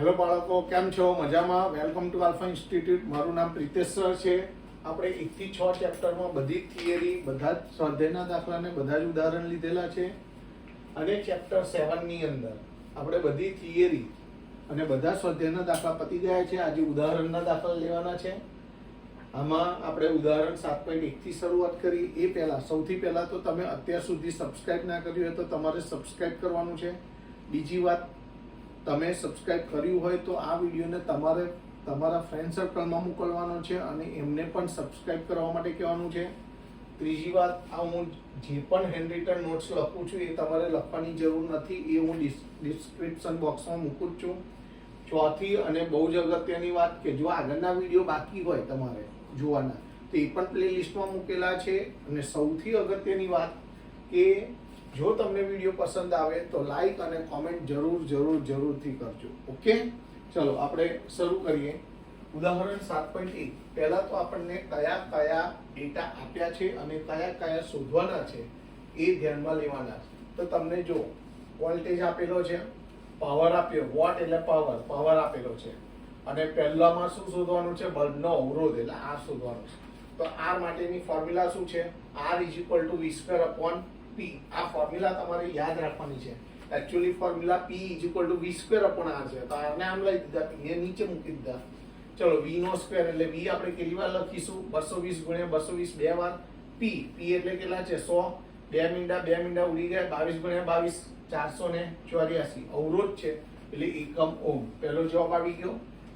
Hello બાળકો, કેમ છો? મજામાં? વેલકમ ટુ આલ્ફા ઇન્સ્ટિટ્યૂટ મારું નામ પ્રિતેશ સર છે. આપણે એકથી છ ચેપ્ટરમાં બધી થિયરી બધા જ સ્વાધ્યાયના દાખલાને બધા જ ઉદાહરણ લીધેલા છે. અને ચેપ્ટર સેવનની અંદર આપણે બધી થિયરી અને બધા સ્વાધ્યાયના દાખલા પતી ગયા છે. આજે ઉદાહરણના દાખલા લેવાના છે. આમાં આપણે ઉદાહરણ સાત પોઈન્ટ એકથી શરૂઆત કરી. એ પહેલાં, સૌથી પહેલાં તો તમે અત્યાર સુધી સબસ્ક્રાઇબ ના કર્યું હોય તો તમારે સબસ્ક્રાઇબ કરવાનું છે. બીજી વાત તમે સબસ્ક્રાઇબ કર્યું હોય તો આ વિડીયોને તમારે તમારા ફ્રેન્ડ સર્કલમાં મોકલવાનો છે અને એમને પણ સબસ્ક્રાઇબ કરવા માટે કહેવાનું છે. ત્રીજી વાત, આ હું જે પણ હેન્ડ રિટર્ન નોટ્સ લખું છું એ તમારે લખવાની જરૂર નથી. એ હું ડિસ્ક્રિપ્શન બોક્સમાં મૂકું છું. ચોથી અને બહુ જ અગત્યની વાત કે જો આગળના વીડિયો બાકી હોય તમારે જોવાના, તો એ પણ પ્લેલિસ્ટમાં મૂકેલા છે. અને સૌથી અગત્યની વાત કે જો તમને વીડિયો પસંદ આવે તો લાઈક અને કોમેન્ટ જરૂર જરૂર, જરૂરથી કરજો. ઓકે? ચલો, આપણે શરૂ કરીએ. ઉદાહરણ સાત પોઈન્ટ એક. પહેલાં તો આપણને કયા કયા ડેટા આપ્યા છે અને કયા કયા શોધવાના છે એ ધ્યાનમાં લેવાના તો તમને જો વોલ્ટેજ આપેલો છે પાવર આપ્યો વોટ એટલે પાવર પાવર આપેલો છે. અને પહેલામાં શું શોધવાનું છે? બલ્બનો અવરોધ એટલે આર શોધવાનો છે. તો આર માટેની ફોર્મ્યુલા શું છે? R is equal to V square upon P આ ફોર્મ્યુલા તમારે યાદ રાખવાની છે. Actually formula P is equal to V square upon R છે. તો આરને આમ લઈ દીધા પી નીચે મૂકી દીધા. ચલો વી નો સ્ક્વેર એટલે વી આપણે કેટલી વાર લખીશું? બસો વીસ ગુણ્યા બસો વીસ, બે વાર પી પી એટલે કેટલા છે? સો. બે મીંડા બે મીંડા ઉડી ગયા, બાવીસ ગુણ્યા બાવીસ, ચારસો ને ચોર્યાસી. અવરોધ છે, એટલે એકમ ઓમ પહેલો જવાબ આવી ગયો.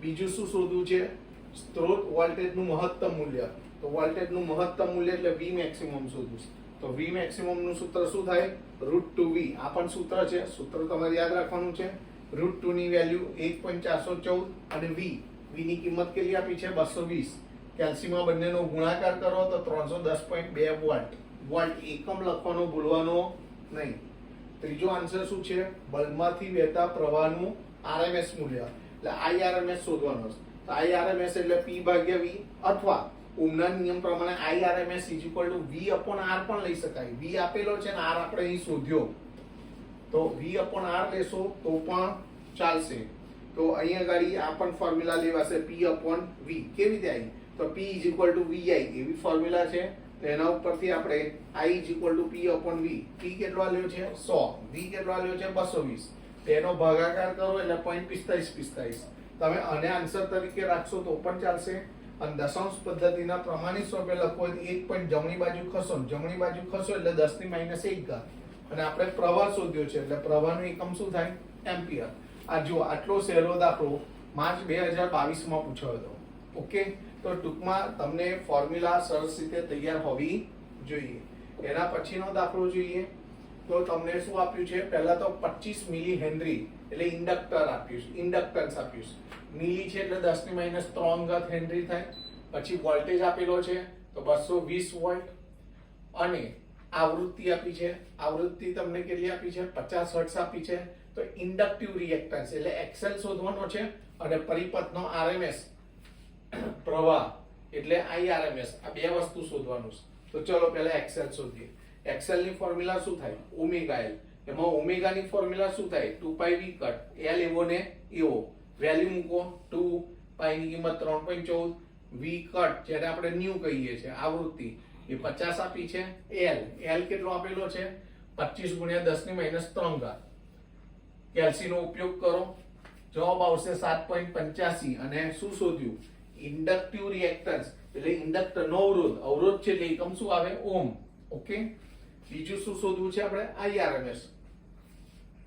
બીજું શું શોધવું છે? સ્ત્રોત વોલ્ટેજનું મહત્તમ મૂલ્ય. તો વોલ્ટેજનું મહત્તમ મૂલ્ય એટલે વી મેક્સિમમ શોધવું છે. તો વી મેક્સિમમનું સૂત્ર શું થાય? રૂટ ટુ વી આ પણ સૂત્ર છે. સૂત્ર તમારે યાદ રાખવાનું છે. રૂટ ટુની વેલ્યુ એક પોઈન્ટ ચારસો ચૌદ અને વી વીની કિંમત કેટલી આપી છે? બસો વીસ. કેલ્સીમાં બંનેનો ગુણાકાર કરો તો ત્રણસો દસ પોઈન્ટ બે વોલ્ટ. વોલ્ટ એકમ લખવાનો, ભૂલવાનો નહીં. ત્રીજો આન્સર શું છે? બલ્બમાંથી વહેતા પ્રવાહનું આરએમએસ મૂલ્ય. એટલે આઈઆરએમએસ શોધવાનો છે. તો આઈઆરએમએસ એટલે પી ભાગ્યા વી અથવા ઓમના નિયમ પ્રમાણે IRMS is equal to V upon R પણ લઈ શકાય. વી આપેલો છે ને આર આપણે અહીં શોધ્યો. તો વી અપોન આર લેશો તો પણ ચાલશે. તો અહીંયા આગળ આ પણ ફોર્મ્યુલા લેવાશે પી અપોન વી કેવી રીતે આવી તો P is equal to V I એવી ફોર્મ્યુલા છે. તો એના ઉપરથી આપણે I is equal to P upon V P કેટલો આલ્યો છે? સો. વી કેટલો આલ્યો છે? બસો વીસ. તેનો ભાગાકાર કરો એટલે પોઈન્ટ પિસ્તાલીસ પિસ્તાલીસ તમે આને આન્સર તરીકે રાખશો તો પણ ચાલશે. અને દશાંશ પદ્ધતિના પ્રમાણિત સ્વરૂપે લખો એક પોઈન્ટ જમણી બાજુ ખસો જમણી બાજુ ખસો એટલે દસની માઇનસ એક ઘાત. અને આપણે પ્રવાહ શોધ્યો છે એટલે પ્રવાહનો એકમ શું થાય? એમ્પિયર. આ જો આટલો સહેલો દાખલો માર્ચ બે હજાર બાવીસમાં પૂછાયો હતો. ઓકે? તો ટૂંકમાં તમને ફોર્મ્યુલા સરસ રીતે તૈયાર હોવી જોઈએ. એના પછીનો દાખલો જોઈએ. તો તમને શું આપ્યું છે? પહેલા તો 25 મિલી હેનરી એટલે ઇન્ડક્ટર આપ્યું છે ઇન્ડક્ટન્સ આપ્યું છે નીલી છે એટલે દસની માઇનસ ત્રણ ગત હેનરી થાય. પછી વોલ્ટેજ આપેલો છે, તો 220 વોલ્ટ. અને આવૃત્તિ આપી છે, આવૃત્તિ તમને કેટલી આપી છે? પચાસ હર્ટ્સ આપી છે. તો ઇન્ડક્ટિવ રિએક્ટન્સ એટલે એક્સેલ શોધવાનો છે અને પરિપથનો આરએમએસ પ્રવાહ, એટલે આઈઆરએમએસ આ બે વસ્તુ શોધવાનું છે. તો ચલો પહેલા એક્સેલ શોધીએ. એક્સેલની ફોર્મ્યુલા શું થાય? Omega L. એમાં ઓમેગા ની ફોર્મ્યુલા શું થાય? Two pi V cut L એવો ને એવો. વેલ્યુ મૂકો. ટુ પાઈ ની કિંમત 3.14 વી કટ જેને આપણે ન્યુ કહીએ છીએ, આવૃત્તિ. એ 50 આપી છે. એલ એલ કેટલો આપેલો છે? 25 ગુણ્યા 10 ની માઇનસ 3 ઘાત. કેલ્સી નો ઉપયોગ કરો. જવાબ આવશે 7.85 અને શું શોધ્યું? ઇન્ડક્ટિવ રિએક્ટન્સ એટલે ઇન્ડક્ટર નો અવરોધ. અવરોધ છે એટલે એકમ શું આવે? ઓમ ઓકે બીજું શું શોધવું છે આપણે? આઈઆરએમએસ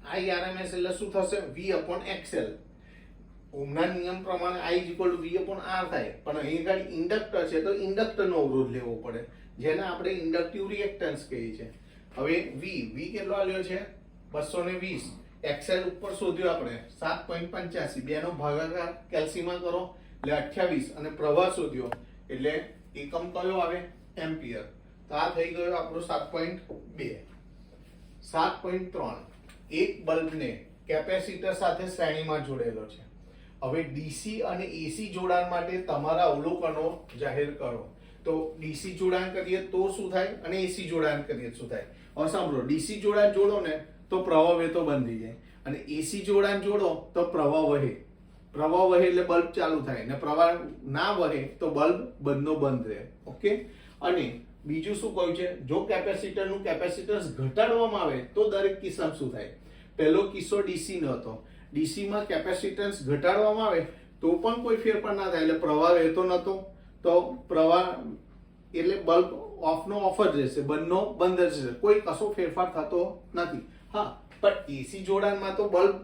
આઈઆરએમએસ એટલે શું થશે? V અપોન એક્સએલ ઓમના નિયમ પ્રમાણે i equal to v upon r થાય. પણ અહીં આગળ ઇન્ડક્ટર છે, તો ઇન્ડક્ટરનો અવરોધ લેવો પડે. જેને આપણે ઇન્ડક્ટિવ રિએક્ટન્સ કહીએ છીએ. હવે v v કેટલો આવ્યો છે? 220 એક્સેલ ઉપર શોધ્યો આપણે. 7.85 પંચ્યાસી. બેનો ભાગાકાર કેલ્સીમાં કરો. એટલે 28 અને પ્રવાહ શોધ્યો. એટલે એકમ કયો આવે? એમ્પિયર. તો આ થઈ ગયો આપણો 7.2 7.3 એક બલ્બને કેપેસિટર સાથે શ્રેણીમાં જોડેલો છે. હવે ડીસી અને એસી જોડાણ માટે તમારા અવલોકનો જાહેર કરો. તો ડીસી જોડાણ કરીએ તો શું થાય અને એસી જોડાણ કરીએ શું થાય? હવે સાંભળો, ડીસી જોડાણ જોડો ને તો પ્રવાહ વહેતો બંધ થઈ જાય. અને એસી જોડાણ જોડો તો પ્રવાહ વહે. પ્રવાહ વહે એટલે બલ્બ ચાલુ થાય ને પ્રવાહ ના વહે તો બલ્બ બંધનો બંધ રહે. ઓકે? અને બીજું શું કહ્યું છે? જો કેપેસિટરનું કેપેસિટન્સ ઘટાડવામાં આવે તો દરેક કિસ્સામાં શું થાય? પહેલો કિસ્સો ડીસી નો હતો. ડીસીમાં કેપેસિટન્સ ઘટાડવામાં આવે તો પણ કોઈ ફેરફાર ના થાય. એટલે પ્રવાહ વહેતો નહોતો. તો પ્રવાહ એટલે બલ્બ ઓફનો ઓફ જ રહેશે. બંધનો બંધ જ રહેશે. કોઈ કશો ફેરફાર થતો નથી. હા, પણ એસી જોડાણમાં તો બલ્બ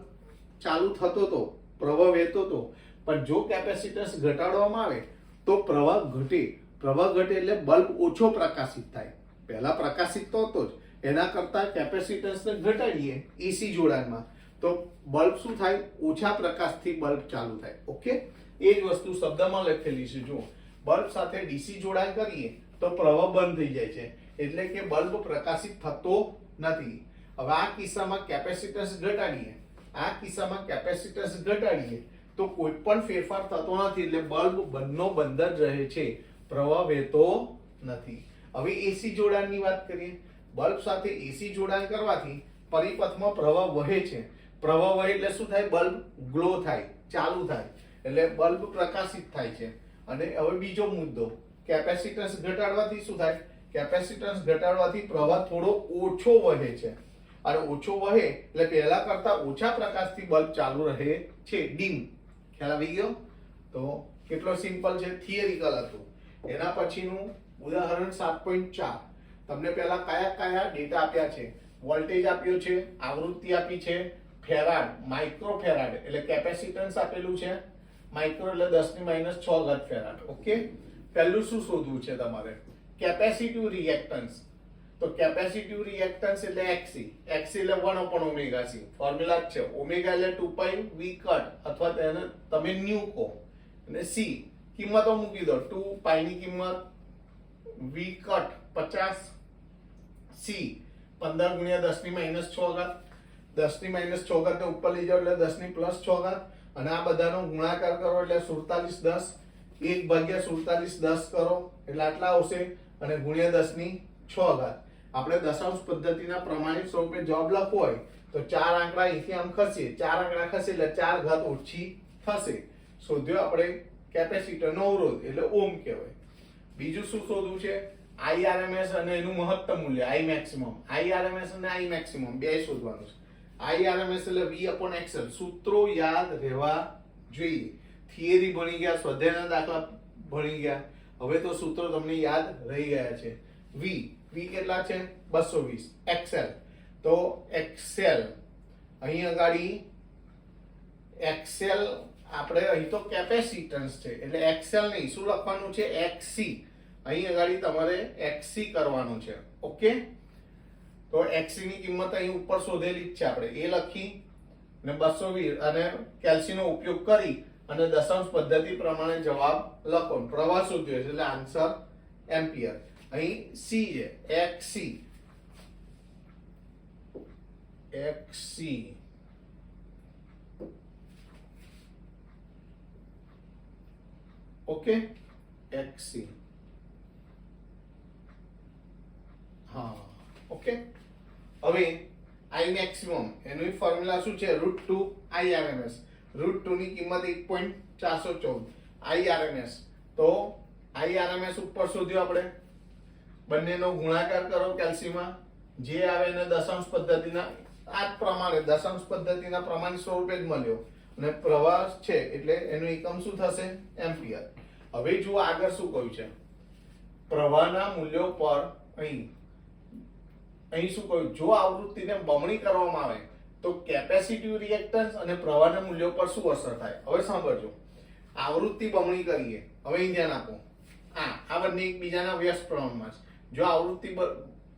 ચાલુ થતો હતો પ્રવાહ વહેતો હતો પણ જો કેપેસિટન્સ ઘટાડવામાં આવે તો પ્રવાહ ઘટે. પ્રવાહ ઘટે એટલે બલ્બ ઓછો પ્રકાશિત થાય. પહેલાં પ્રકાશિત તો હતો જ. એના કરતાં કેપેસિટન્સને ઘટાડીએ એસી જોડાણમાં. તો બલ્બ શું થાય? ઓછા પ્રકાશથી બલ્બ ચાલુ થાય. ઓકે એ જ વસ્તુ શબ્દમાં લખેલી છે. જો બલ્બ સાથે ડીસી જોડાણ કરીએ તો પ્રવાહ બંધ થઈ જાય છે. એટલે કે બલ્બ પ્રકાશિત થતો નથી. હવે આ કિસ્સામાં કેપેસિટન્સ ઘટાડીએ. આ કિસ્સામાં કેપેસિટન્સ ઘટાડીએ તો કોઈ પણ ફેરફાર થતો નથી. એટલે બલ્બ બંધનો બંધ જ રહે છે. પ્રવાહ વહેતો નથી. હવે એસી જોડાણની વાત કરીએ. બલ્બ સાથે એસી જોડાણ કરવાથી પરિપથમાં પ્રવાહ વહે છે. પ્રવાહ વહે એટલે શું થાય? બલ્બ ગ્લો થાય, ચાલુ થાય. એટલે બલ્બ પ્રકાશિત થાય છે. અને હવે બીજો મુદ્દો કેપેસિટન્સ ઘટાડવાથી શું થાય? કેપેસિટન્સ ઘટાડવાથી પ્રવાહ થોડો ઓછો વહે છે. અને ઓછો વહે એટલે પહેલા કરતા ઓછા પ્રકાશથી બલ્બ ચાલુ રહે છે. ડીમ ખ્યાલ આવી ગયો? તો કેટલો સિમ્પલ છે? થિયરિકલ હતું. એના પછીનું ઉદાહરણ સાત પોઈન્ટ ચાર. તમને પહેલા કયા કયા ડેટા આપ્યા છે? વોલ્ટેજ આપ્યો છે, આવૃત્તિ આપી છે, ફેરાડ માઇક્રો ફેરાડ, એટલે કેપેસિટન્સ આપેલું છે. માઇક્રો એટલે દસની માઇનસ છ ઘટ ફેરાડ. ઓકે પહેલું શું શોધવું છે તમારે? કેપેસિટિવ રિએક્ટન્સ તો કેપેસિટિવ રિએક્ટન્સ એટલે એક્સી એક્સી એટલે one upon omega C formula જ છે. ઓમેગા એટલે ટુ પાઈ વી કટ અથવા તેને તમે ન્યુ કહો. અને સી કિંમતો મૂકી દો. ટુ પાઈની કિંમત વી કટ પચાસ સી. પંદર ગુણ્યા દસની માઇનસ છ ઘાત. દસની માઇનસ છ ઘાત ને ઉપર લઈ જાઓ એટલે દસની પ્લસ છ ઘાત. અને આ બધાનો ગુણાકાર કરો એટલે સુડતાલીસ દસ. એક ભાગ્યા સુડતાલીસ દસ કરો એટલે આટલા આવશે. અને ગુણ્યા દસની છ ઘાત. આપણે દશાંશ પદ્ધતિના પ્રમાણિત સ્વરૂપે જવાબ લખવો હોય તો ચાર આંકડા અહીંથી આમ ખસીએ ચાર આંકડા ખસે એટલે ચાર ઘાત ઓછી થશે. શોધ્યો આપણે કેપેસિટરનો અવરોધ એટલે ઓમ કહેવાય. બીજું શું શોધવું છે? આઈઆરએમએસ અને એનું મહત્તમ મૂલ્ય, આઈ મેક્સિમમ. આઈઆરએમએસ અને આઈ મેક્સિમમ, બે શોધવાનું છે. આઈઆરએમએસ એટલે વી અપોન એક્સએલ. સૂત્રો યાદ રહેવા જોઈએ. થિયરી ભણી ગયા, સ્વાધ્યાયના દાખલા ભણી ગયા. હવે તો સૂત્રો તમને યાદ રહી ગયા છે. વી. વી કેટલા છે? બસો વીસ. એક્સેલ તો એક્સેલ અહીં અગાડી એક્સેલ આપણે અહીં તો કેપેસિટન્સ છે. એટલે એક્સેલ નહીં, શું લખવાનું છે? એક્સી. અહીં અગાડી તમારે એક્સી કરવાનું છે. ઓકે તો એક્સી ની કિંમત અહીં ઉપર શોધેલી જ છે આપણે. એ લખી ને બસો વીસ અને કેલ્સીનો ઉપયોગ કરી અને દશાંશ પદ્ધતિ પ્રમાણે જવાબ લખો. પ્રવાહ શોધ્યો છે એટલે આન્સર એમ્પિયર અહીં સી છે. એક્સી એક્સી ઓકે એક્સી હા. ઓકે? હવે આઈ મેક્સિમમ એનું ફોર્મ્યુલા શું છે? Root two I RMS root two ની કિંમત એક પોઈન્ટ ચારસો ચૌદ. આઈ આરએમએસ તો આઈ આરએમએસ ઉપર શોધ્યું આપણે. બંનેનો ગુણાકાર કરો કેલ્સીમાં જે આવે એને દશાંશ પદ્ધતિના, આ જ પ્રમાણે દશાંશ પદ્ધતિના પ્રમાણ સ્વરૂપે જ મળ્યો. અને પ્રવાહ છે એટલે એનું એકમ શું થશે? એમ્પિયર. હવે જુઓ આગળ શું કહ્યું છે. પ્રવાહના મૂલ્યો પર અહીં અહીં શું કહ્યું? જો આવૃત્તિને બમણી કરવામાં આવે, તો કેપેસિટિવ રિએક્ટન્સ અને પ્રવાહના મૂલ્યો પર શું અસર થાય? હવે સાંભળજો. આવૃત્તિ બમણી કરીએ. હવે અહીં ધ્યાન આપો. આ આ બંને એકબીજાના વ્યસ્ત પ્રમાણમાં છે. જો આવૃત્તિ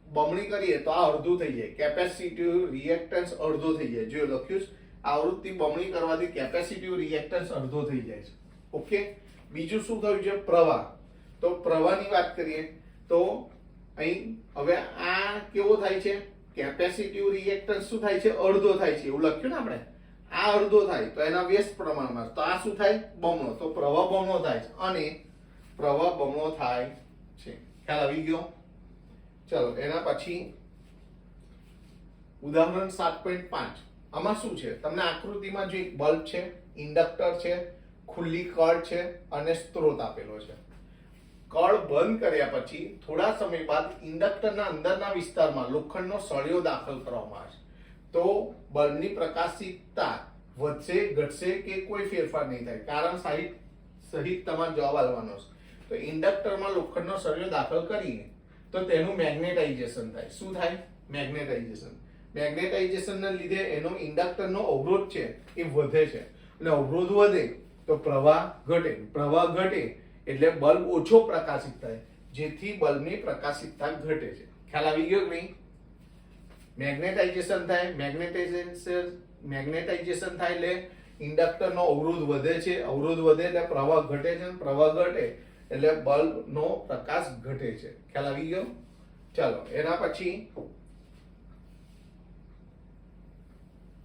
બમણી કરીએ, તો આ અડધું થઈ જાય. કેપેસિટીવ રિએક્ટન્સ અડધો થઈ જાય. જો લખ્યું છે, આવૃત્તિ બમણી કરવાથી કેપેસિટિવ રિએક્ટન્સ અડધો થઈ જાય છે. ઓકે? બીજું શું થયું છે? પ્રવાહ. તો પ્રવાહની વાત કરીએ, તો અહીં હવે આ કેવો થાય છે? કેપેસિટીવ રિએક્ટન્સ શું થાય છે? અડધો થાય છે. એવું લખ્યું ને આપણે? આ અડધો થાય, તો એના વ્યસ્ત પ્રમાણમાં. તો આ શું થાય? બમણો. તો પ્રવાહ બમણો થાય છે. અને પ્રવાહ બમણો થાય છે. ખ્યાલ આવી ગયો? ચલો, એના પછી ઉદાહરણ સાત પોઈન્ટ પાંચ. આમાં શું છે? તમને આકૃતિમાં જો બલ્બ છે, ઇન્ડક્ટર છે, ખુલ્લી કળ છે, અને સ્ત્રોત આપેલો છે. કળ બંધ કર્યા પછી થોડા સમય બાદ ઇન્ડક્ટરના અંદરના વિસ્તારમાં લોખંડનો સળિયો દાખલ કરવામાં આવશે તો બલ્બની પ્રકાશિતતા વધશે, ઘટશે કે કોઈ ફેરફાર નહીં થાય? કારણ સહિત સહિત તમારે જવાબ આવવાનો છે. તો ઇન્ડક્ટરમાં લોખંડનો સળિયો દાખલ કરીએ તો તેનું મેગ્નેટાઇઝેશન થાય. શું થાય? મેગ્નેટાઇઝેશન. મેગ્નેટાઇઝેશનના લીધે એનો ઇન્ડક્ટરનો અવરોધ છે એ વધે છે. અને અવરોધ વધે તો પ્રવાહ ઘટે. પ્રવાહ ઘટે એટલે બલ્બ ઓછો પ્રકાશિત થાય, જેથી બલ્બની પ્રકાશિતતા ઘટે છે. ખ્યાલ આવી ગયો કે નહીં? મેગ્નેટાઇઝેશન થાય, મેગ્નેટાઇઝેશન મેગ્નેટાઇઝેશન થાય એટલે ઇન્ડક્ટરનો અવરોધ વધે છે. અવરોધ વધે એટલે પ્રવાહ ઘટે છે પ્રવાહ ઘટે એટલે બલ્બનો પ્રકાશ ઘટે છે. ખ્યાલ આવી ગયો? ચાલો, એના પછી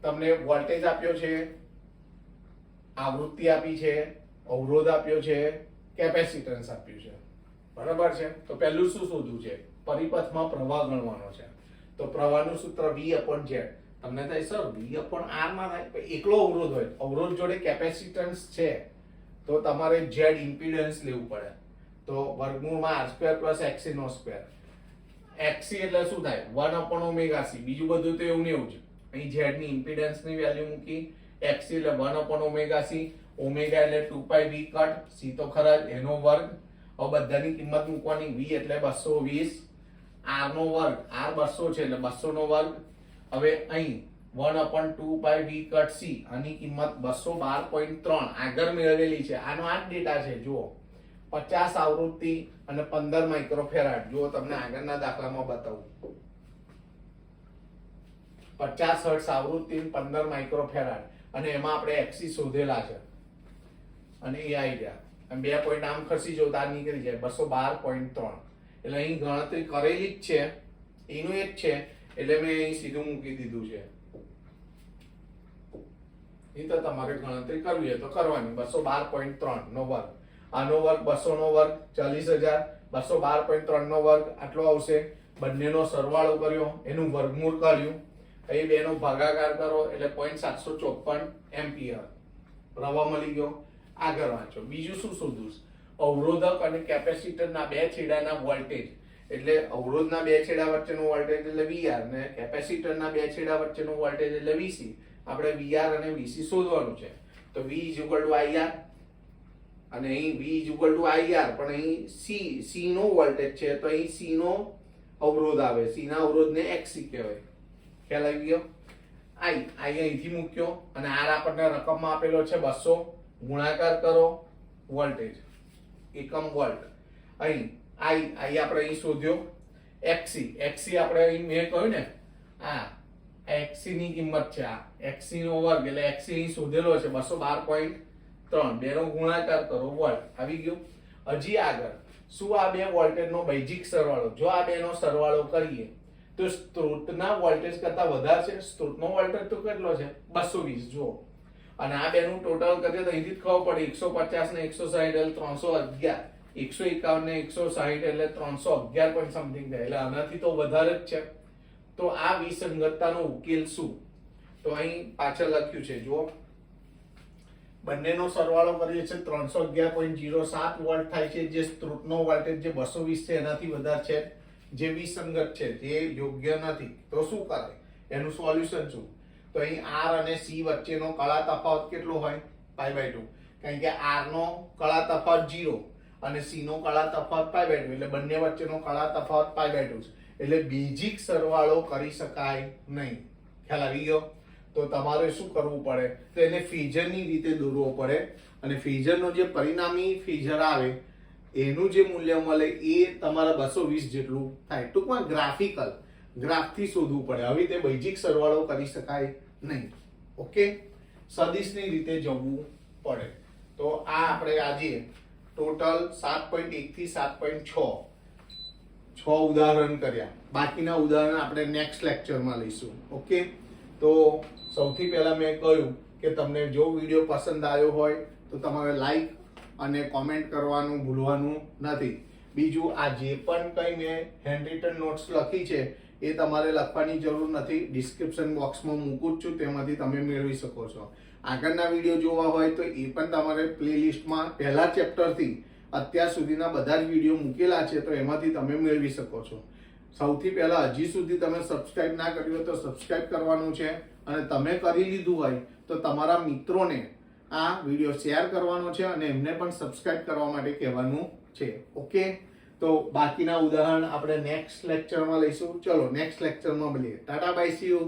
તમને વોલ્ટેજ આપ્યો છે, આવૃત્તિ આપી છે, અવરોધ આપ્યો છે કેપેસિટન્સ આપ્યું છે. બરાબર છે? તો પહેલું શું શોધવું છે? પરિપથમાં પ્રવાહ ગણવાનો છે. તો પ્રવાહનું સૂત્ર V upon Z. તમને થાય, સર, V upon R માં થાય? એકલો અવરોધ હોય. અવરોધ જોડે કેપેસિટન્સ છે. તો તમારે Z ઇમ્પિડન્સ લેવું પડે. તો વર્ગમૂળમાં R સ્ક્વેર પ્લસ XC નો સ્ક્વેર XC એટલે શું થાય? 1 upon ઓમેગા C. બીજું બધું તો એવું ને એવું જ. અહીં Z ની ઇમ્પિડન્સની વેલ્યુ મૂકી. એક્સી એટલે 1 upon ઓમેગા C. ઓમેગા એટલે 2 પાઈ V કટ C તો ખરા એનો વર્ગ. હવે બધાની કિંમત મૂકવાની V એટલે 220 R નો વર્ગ R 200 છે એટલે 200 નો વર્ગ. હવે અહીં 1 upon 2 pi V cut C આની કિંમત 212.3 આગળ મેળવેલી છે. આનો આ ડેટા છે, જુઓ. 50 આવૃત્તિ અને 15 માઇક્રોફેરાડ. જુઓ, તમને આગળના દાખલામાં બતાવું. 50 હર્ટ્ઝ આવૃત્તિ અને 15 માઇક્રોફેરાડ. અને એમાં આપણે એક્સી શોધેલા છે. અને એ આવી ગયા. બે પોઈન્ટ આમ ખસી જો તો આ નીકળી જાય. બસો બાર પોઈન્ટ ત્રણ. એટલે અહીં ગણતરી કરેલી જ છે. એનું એ જ છે. એટલે મેં અહીં સીધું મૂકી દીધું છે. એ તો તમારે ગણતરી કરવી હોય તો કરવાની. બસો બાર પોઈન્ટ ત્રણ નો વર્ગ. આનો વર્ગ બસો નો વર્ગ ચાલીસ હજાર. બસો બાર પોઈન્ટ ત્રણ નો વર્ગ આટલો આવશે. બંનેનો સરવાળો કર્યો. એનું વર્ગમૂળ કર્યું. એ બેનો ભાગાકાર કરો. એટલે પોઈન્ટ સાતસો ચોપન એમ્પિયર. રવા મળી ગયો. આગળ વાંચો. બીજું શું શોધવું છે? અવરોધક અને કેપેસિટરના બે છેડાના વોલ્ટેજ. એટલે અવરોધના બે છેડા વચ્ચેનો વોલ્ટેજ એટલે VR ને કેપેસિટરના બે છેડા વચ્ચેનો વોલ્ટેજ એટલે VC આપણે VR અને VC શોધવાનું છે. તો V is equal to IR અને અહીં V is equal to IR પણ અહીં C C નો વોલ્ટેજ છે, તો અહીં C નો અવરોધ આવે. C ના અવરોધને XC કહેવાય. ખ્યાલ આવી ગયો? I I અહીંથી મૂક્યો અને R આપણને રકમમાં આપેલો છે બસો. ગુણાકાર કરો વોલ્ટેજ. એકમ વોલ્ટ. અહીં આઈ આઈ આપણે અહીં શોધ્યો. એક્સી એક્સી આપણે અહીં મેં કહ્યું ને, આ એક્સી ની કિંમત છે આ. એક્સી નો વર્ગ એટલે એક્સી અહીં શોધેલો છે બસો બાર પોઈન્ટ ત્રણ. બેનો ગુણાકાર કરો વોલ્ટ. આવી ગયો. હજી આગળ, શું આ બે વોલ્ટેજનો બૈજિક સરવાળો? જો આ બેનો સરવાળો કરીએ, તો સ્ત્રોતના વોલ્ટેજ કરતા વધારે છે. સ્ત્રોતનો વોલ્ટેજ તો કેટલો છે? બસો વીસ. જુઓ. અને આ બેનું ટોટલ કરીએ તો અહીંથી જ ખબર પડે, એકસો પચાસ ને એકસો સાહીઠ એટલે ત્રણસો અગિયાર. એકસો એકાવન ને એકસો સાહીઠ એટલે ત્રણસો અગિયાર પોઈન્ટ સમથિંગ થાય. એટલે આનાથી તો વધારે જ છે. તો આ વિસંગતતાનો ઉકેલ શું? તો અહીં પાછળ લખ્યું છે, જુઓ. બંનેનો સરવાળો કરીએ છીએ ત્રણસો અગિયાર પોઈન્ટ જીરો સાત વોલ્ટ થાય છે. જે સ્ત્રોતનો વોલ્ટેજ જે બસો વીસ છે, એનાથી વધારે છે. જે વિસંગત છે, તે યોગ્ય નથી. તો શું કરે? એનું સોલ્યુશન શું? તો અહીં આર અને સી વચ્ચેનો કળા તફાવત કેટલો હોય? પાઈ બાય ટુ કારણ કે આરનો કળા તફાવત જીરો અને સીનો કળા તફાવત પાઈ બાય ટુ એટલે બંને વચ્ચેનો કળા તફાવત પાઈ બાય ટુ એટલે બેઝિક સરવાળો કરી શકાય નહીં. ખ્યાલ આવી ગયો? તો તમારે શું કરવું પડે? તો એને ફીઝરની રીતે દોરવો પડે. અને ફીઝરનો જે પરિણામી ફીઝર આવે, એનું જે મૂલ્ય મળે એ તમારા બસો વીસ જેટલું થાય. ટૂંકમાં ગ્રાફિકલ ગ્રાફથી શોધવું પડે. આવી તે બૈજિક સરવાળો કરી શકાય નહીં. ઓકે? સદિશની રીતે જવું પડે. તો આ આપણે આજે ટોટલ સાત પોઈન્ટ એકથી સાત પોઈન્ટ છ છ ઉદાહરણ કર્યા. બાકીના ઉદાહરણ આપણે નેક્સ્ટ લેક્ચરમાં લઈશું. ઓકે? તો સૌથી પહેલાં મેં કહ્યું કે તમને જો વીડિયો પસંદ આવ્યો હોય, તો તમારે લાઈક અને કોમેન્ટ કરવાનું ભૂલવાનું નથી. બીજું, આ જે પણ કંઈ મેં હેન્ડ રિટન નોટ્સ લખી છે એ તમારે લખવાની જરૂર નથી. ડિસ્ક્રિપ્શન બોક્સમાં મૂકું જ છું, તેમાંથી તમે મેળવી શકો છો. આગળના વીડિયો જોવા હોય તો એ પણ તમારે પ્લેલિસ્ટમાં પહેલા ચેપ્ટરથી અત્યાર સુધીના બધા જ વીડિયો મૂકેલા છે, તો એમાંથી તમે મેળવી શકો છો. સૌથી પહેલાં હજી સુધી તમે સબસ્ક્રાઇબ ના કર્યું હોય તો સબસ્ક્રાઇબ કરવાનું છે અને તમે કરી લીધું હોય તો તમારા મિત્રોને આ વીડિયો શેર કરવાનો છે અને એમને પણ સબસ્ક્રાઇબ કરવા માટે કહેવાનું છે. ઓકે તો બાકીના ઉદાહરણ આપણે નેક્સ્ટ લેક્ચરમાં લઈશું. ચલો નેક્સ્ટ લેક્ચરમાં મળીએ. Tata bye see you